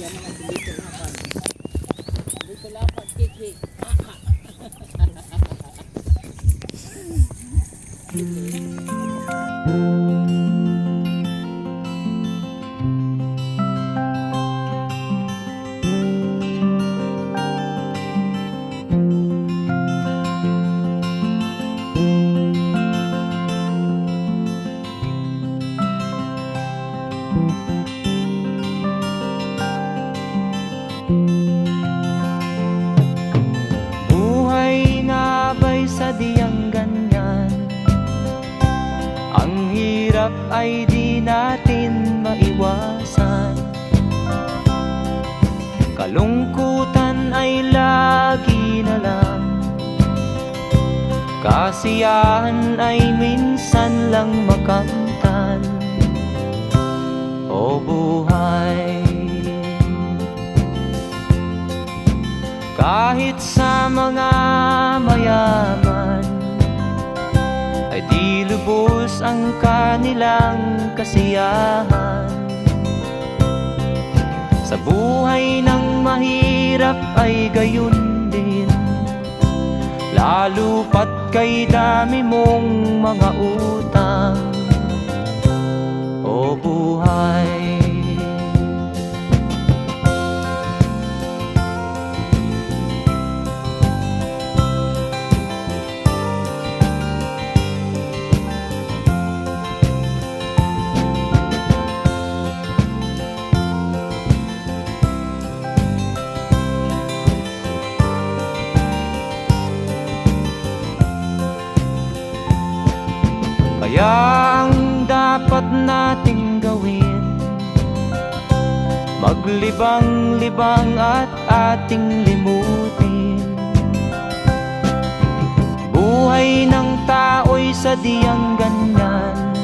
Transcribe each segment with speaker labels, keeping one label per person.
Speaker 1: kaya naman dito lapan. Dito lapan, kiki.
Speaker 2: thank you hirap ay di natin maiwasan. Kalungkutan ay lagi na lang. Kasiyahan ay minsan lang makamtan. O buhay. Kahit sa mga mayaman Ay di lubos ang kanilang kasiyahan. Sa buhay ng mahirap ay gayon din. Lalo pat kay dami mong mga utang Kaya ang dapat nating gawin. Maglibang-libang at ating limutin. Buhay ng tao'y sadyang ganyan.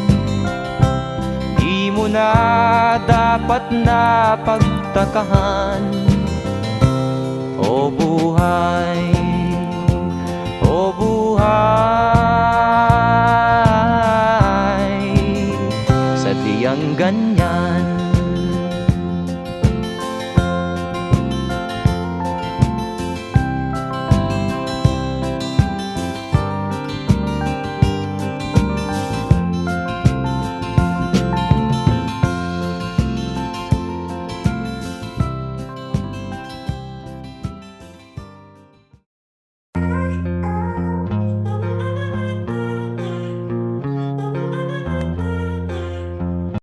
Speaker 2: Di mo na dapat na ganyan